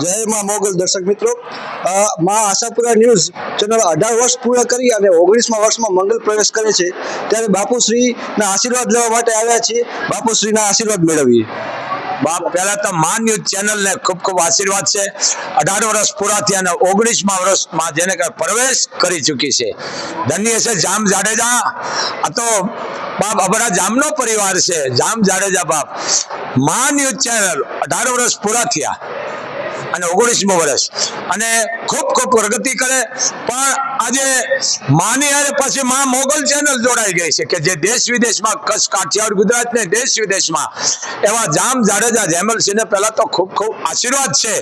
જય માં મોગલ દર્શક મિત્રો. માં આશાપુરા ન્યૂઝ ચેનલ અઢાર વર્ષ પૂરા કરી અને ઓગણીસમાં વર્ષમાં મંગલ પ્રવેશ કરે છે. ત્યારે બાપુશ્રીના આશીર્વાદ લેવા માટે આવ્યા છીએ. બાપુશ્રીના આશીર્વાદ મેળવીએ. બાપ, પહેલા તો માન ન્યૂઝ ચેનલ ને ખૂબ ખૂબ આશીર્વાદ છે. અઢાર વર્ષ પૂરા થયા અને ઓગણીસમાં વર્ષમાં જેને પ્રવેશ કરી ચૂકી છે. ધન્ય છે જામ જાડેજા. આ તો બાપ અમારા જામનો પરિવાર છે. જામ જાડેજા બાપ. માન ન્યૂઝ ચેનલ અઢાર વર્ષ પૂરા થયા. અને ઓગણીસમો વર્ષ. અને ખૂબ ખૂબ પ્રગતિ કરે, પણ આજે માની હારે પછી મા મોગલ ચેનલ જોડાઈ ગઈ છે કે જે દેશ વિદેશમાં કચ્છ, કાઠિયાવાડ, ગુજરાત ને દેશ વિદેશમાં એવા જામ જાડેજા જેમલસિંહને પહેલા તો ખૂબ ખૂબ આશીર્વાદ છે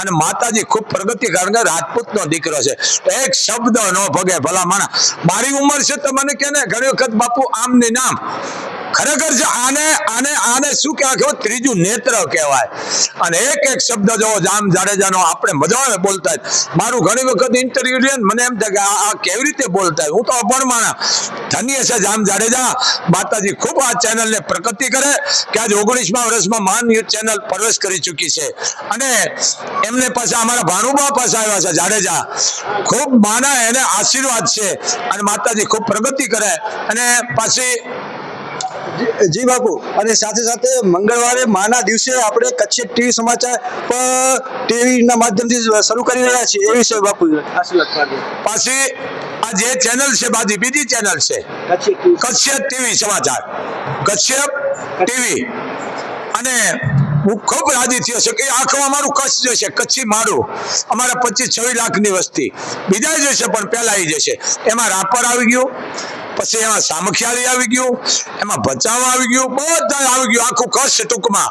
અને માતાજી ખૂબ પ્રગતિ કારણ કે રાજપૂતનો દીકરો છે. એક શબ્દ ન ભગે ભલા માણા મારી ઉંમર છે તો મને કે ને ઘણી વખત બાપુ આમ ને નામ ખરેખર છે, આને આને આને શું કહેવાય ખબર? ત્રીજું નેત્ર કહેવાય. અને એક એક શબ્દ જો જામ જાડેજાનો આપણે મજાને બોલતા હોય. મારું ઘણી વખત ઇન્ટરવ્યુ લે મને એમ થાય કે આ કેવી રીતે બોલતા હું તો અભણ માણા ધન્ય છે જામ જાડેજા. માતાજી ખૂબ આ ચેનલને પ્રગતિ કરે કે આજ ઓગણીસમા વર્ષમાં મહાન ન્યૂઝ ચેનલ પ્રવેશ કરી ચૂકી છે. અને એમને પાછા અમારા ભાનુબા પાસે આવ્યા છે જાડેજા. ખૂબ માના એને આશીર્વાદ છે. અને માતાજી ખૂબ પ્રગતિ કરે. અને પાછી જી- બાપુ. અને સાથે સાથે મંગળવારે માના દિવસે આપણે કચ્છ ટીવી સમાચાર પર ટીવીના માધ્યમથી શરૂ કરી રહ્યા છીએ. એ વિશે બાપુ પાછી આ જે ચેનલ છે બાજી બીજી ચેનલ છે. કચ્છ ટીવી. સમાચાર. કશ્યપ ટીવી. અને હું ખૂબ રાજી થયો છે કે આખું અમારું કચ્છ જશે કચ્છી મારું અમારા પચીસ છવ્વીસ લાખની વસ્તી. બીજા જશે પણ પહેલા આવી જશે એમાં રાપર આવી ગયું. પછી એમાં સામખિયાળી આવી ગયું, એમાં ભચાવ આવી ગયું બધા આવી ગયું, આખું કશ ટૂંકમાં.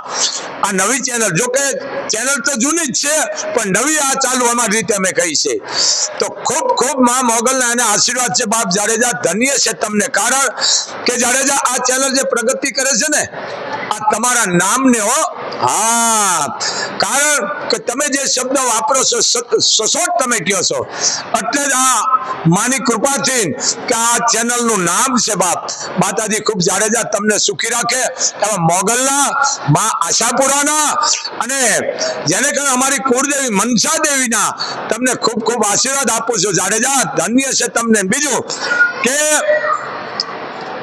આ નવી ચેનલ જો કે ચેનલ તો જૂની જ છે, પણ નવી આ ચાલુ અમારી રીતે અમે કહી છે. તો ખૂબ ખૂબમાં મોગલના એને આશીર્વાદ છે બાપ જાડેજા, ધન્ય છે તમને. કારણ કે જાડેજા આ ચેનલ જે પ્રગતિ કરે છે ને તમારા નામને હો. હા. કારણ કે તમે જે શબ્દ વાપરો છો સ- તમે કહો છો. એટલે જ આ માની કૃપાથી કે આ ચેનલનું નામ છે બાપ. માતાજી ખૂબ જાડેજા તમને સુખી રાખે. એવા મોગલના, મા આશાપુરાના અને જેને કહે અમારી કુળદેવી મનસા દેવીના તમને ખૂબ ખૂબ આશીર્વાદ આપું છું. જાડેજા, ધન્ય છે તમને. બીજું કે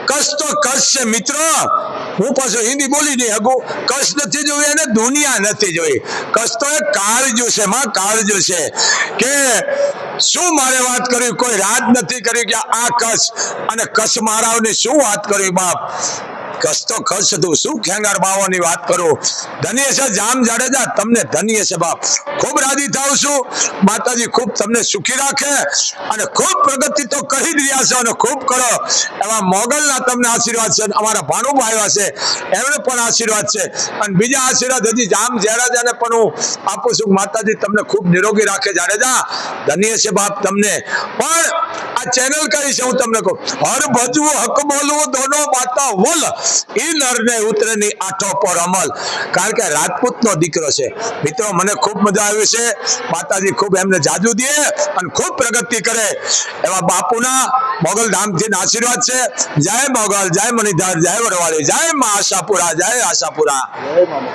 કષ્ટ તો કશ છે, મિત્ર. હું પાછું હિન્દી બોલી નહીં હગું કશ નથી જોયું અને દુનિયા નથી જોઈ. કશ તો કાળજું છે, માં, કાળજું છે. કે શું મારે વાત કરી કોઈ રાજ નથી કરી કે આ કશ અને કશ મારાઓની શું વાત કરી બાપ? કચ્છ તો કચ્છ હતું શું ખેંગાર બાવાની વાત કરું? ધન્ય છે જામ જાડેજા, તમને ધન્ય છે બાપ. ખૂબ રાજી થાઉં છું. માતાજી ખૂબ તમને સુખી રાખે અને ખૂબ પ્રગતિ તો કરી જ રહ્યા છો અને ખૂબ કરો. એવા મોગલના તમને આશીર્વાદ છે અમારા ભાણુભા આવ્યા છે. એમને પણ આશીર્વાદ છે. અને બીજા આશીર્વાદ હજી જામ જાડેજાને પણ હું આપું છું. માતાજી તમને ખૂબ નિરોગી રાખે જાડેજા. ધન્ય છે બાપ તમને. પણ ચેનલ કઈ હું તમને કહું. હર ભજવું, હક બોલવું દોનો માતા, વલ. ઈ નરને ઉતરે ની આઠો પર અમલ. કારણ કે રાજપૂતનો દીકરો છે. મિત્રો, મને ખૂબ મજા આવી છે. માતાજી ખૂબ એમને જાજુ દે અને ખૂબ પ્રગતિ કરે. એવા બાપુના મોગલ ધામથી આશીર્વાદ છે. જય મોગલ, જય મણિધાર, જય વરવાળી, જય મા આશાપુરા, જય આશાપુરા.